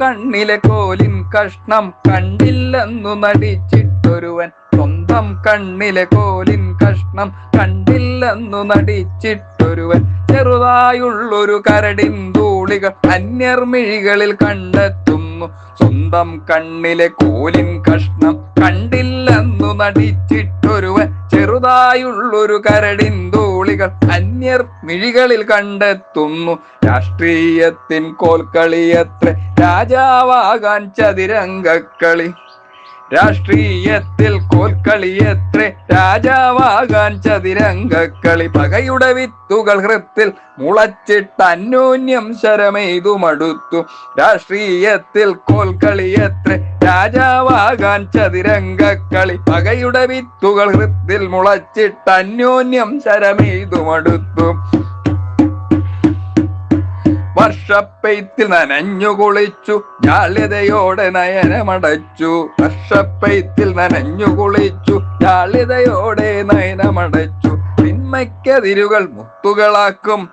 കണ്ണിലെ കോലിൻ കഷ്ണം കണ്ടില്ലെന്നു നടിച്ചിട്ടൊരുവൻ. സ്വന്തം കണ്ണിലെ കോലിൻ കഷ്ണം കണ്ടില്ലെന്നു നടിച്ചിട്ടൊരുവൻ. ചെറുതായുള്ളൊരു കരടിൻ ധൂളികൾ അന്യർമിഴികളിൽ കണ്ടെത്തുന്നു. സ്വന്തം കണ്ണിലെ കോലിൻ കഷ്ണം കണ്ടില്ലെന്നു നടിച്ചിട്ടൊരുവൻ. ചെറുതായുള്ളൊരു കരടിൻ ധൂളികൾ അന്യർ മിഴികളിൽ കണ്ടെത്തുന്നു. രാഷ്ട്രീയത്തിൻ കോൽക്കളിയത്ര രാജാവാകാൻ ചതിരംഗക്കളി. രാഷ്ട്രീയത്തിൽ കോൽക്കളിയത്ര രാജാവാകാൻ ചതിരംഗക്കളി. പകയുടെ വിത്തുകൾ ഹൃത്തിൽ മുളച്ചിട്ട് അന്യോന്യം ശരമെയ്തു മടുത്തു രാഷ്ട്രീയത്തിൽ കോൽക്കളിയത്രേ രാജാവാകാൻ ചതിരംഗക്കളി. പകയുടെ വിത്തുകൾ ഹൃത്തിൽ മുളച്ചിട്ട് അന്യോന്യം ശരമെയ്തുമടുത്തു. വർഷപ്പെയ്ത്തിൽ നനഞ്ഞു കുളിച്ചു ജാള്യതയോടെ നയനമടച്ചു. വർഷപ്പെയ്ത്തിൽ നനഞ്ഞു കുളിച്ചു ജാള്യതയോടെ നയനമടച്ചു. തിന്മയ്ക്കതിരുകൾ മുത്തുകളാക്കും.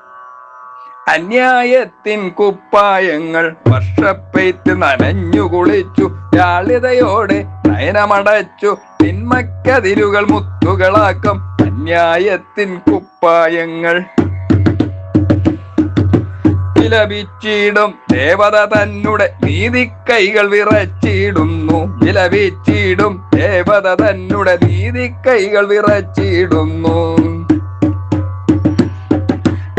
അന്യായത്തിൻ കുപ്പായങ്ങൾ വർഷപ്പെയ്ത്ത് നനഞ്ഞു കുളിച്ചു ജാളിതയോടെ നയനമടച്ചു തിന്മക്കതിരുകൾ മുത്തുകളാക്കം അന്യായത്തിൻ കുപ്പായങ്ങൾ. വിലപിച്ചിടും ദേവത തന്നെ നീതി കൈകൾ വിറച്ചിടുന്നു. വിലപിച്ചിടും ദേവത തന്നെ കൈകൾ വിറച്ചിടുന്നു.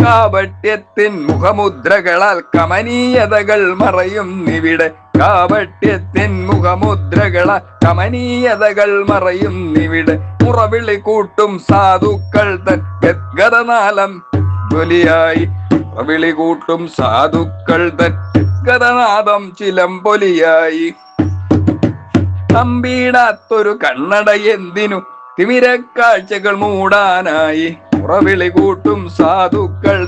കാപട്യത്തിൻ മുഖമുദ്രകളാൽ കമനീയതകൾ മറയും നിവിടെ. കാവട്യത്തിൻ മുഖമുദ്രകളാൽ കമനീയതകൾ മറയും നിവിടെ. മുറവിളി കൂട്ടും സാധുക്കൾ തൻ ഗദ്ഗതനാലം ൊലിയായി മുറവിളി കൂട്ടും സാധുക്കൾ തൻ ഗതനാദം ചിലമ്പൊലിയായി തമ്പീടാത്തൊരു കണ്ണട എന്തിനു? തിമിരക്കാഴ്ചകൾ മൂടാനായി. ഉറവിളി കൂട്ടും സാധുക്കൾ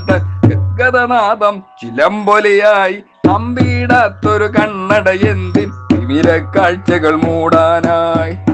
ഗതനാഥം ചിലമ്പൊലിയായി തമ്പീടാത്തൊരു കണ്ണട എന്തിൻ? തിമിരക്കാഴ്ചകൾ മൂടാനായി.